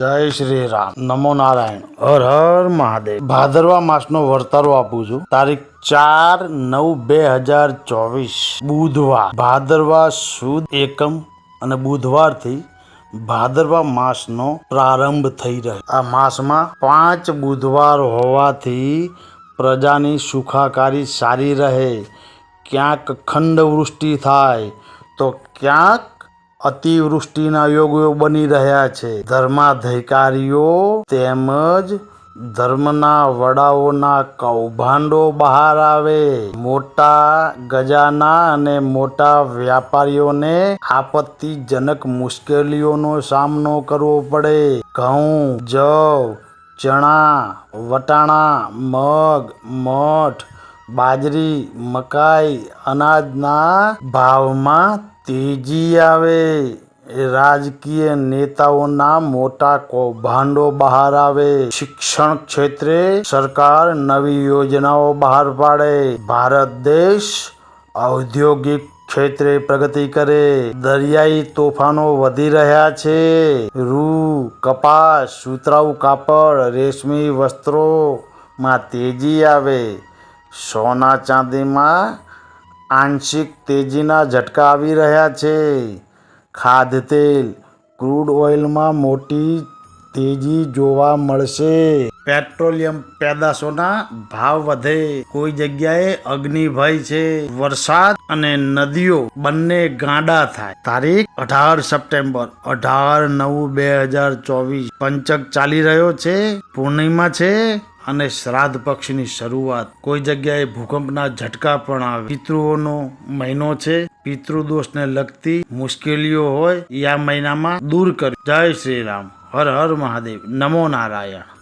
જય શ્રી રામ. નમો નારાયણ. હર હર મહાદેવ. ભાદરવા માસનો વર્તારો આપું છું. તારીખ ચાર નવ બે હજાર ચોવીસ. બુધવાર. ભાદરવા સુદ એકમ અને બુધવારથી ભાદરવા માસનો પ્રારંભ થઈ રહ્યો. આ માસમાં પાંચ બુધવાર હોવાથી પ્રજાની સુખાકારી સારી રહે. ક્યાંક ખંડ વૃષ્ટિ થાય. તો ક્યાંક અતિવૃષ્ટિના યોગો બની રહ્યા છે. ધર્માધિકારીઓ તેમજ ધર્મના વડાઓના કૌભાંડો બહાર આવે. મોટા ગજાના અને મોટા વ્યાપારીઓને આપત્તિજનક મુશ્કેલીઓનો સામનો કરવો પડે. ઘઉં, જવ, ચણા, વટાણા, મગ, મઠ, બાજરી, મકાઈ અનાજના ભાવમાં તેજી આવે. રાજકીય નેતાઓના મોટા કૌભાંડો બહાર આવે. શિક્ષણ ક્ષેત્રે સરકાર નવી યોજનાઓ બહાર પાડે. ભારત દેશ ઔદ્યોગિક ક્ષેત્રે પ્રગતિ કરે. દરિયાઈ તોફાનો વધી રહ્યા છે. રૂ, કપાસ સુતરાઉ કાપડ, રેશમી વસ્ત્રોમાં તેજી આવે. સોના ચાંદીમાં આંશિક તેજીના ઝટકા આવી રહ્યા છે. ખાદ્ય તેલ ક્રૂડ ઓઇલમાં મોટી તેજી જોવા મળશે. પેટ્રોલિયમ પેદાશોના ભાવ વધે. કોઈ જગ્યાએ અગ્નિભય છે. વરસાદ અને નદીઓ બંને ગાંડા થાય. તારીખ અઢાર સપ્ટેમ્બર, અઢાર નવ બે હજાર ચોવીસ. પંચક ચાલી રહ્યો છે. પૂર્ણિમા છે અને શ્રાદ્ધ પક્ષની શરૂઆત. કોઈ જગ્યાએ ભૂકંપના ઝટકા પણ આવે. પિતૃઓનો મહિનો છે. પિતૃદોષને લગતી મુશ્કેલીઓ હોય યા મહિનામાં દૂર કરી. જય શ્રી રામ. હર હર મહાદેવ. નમો નારાયણ.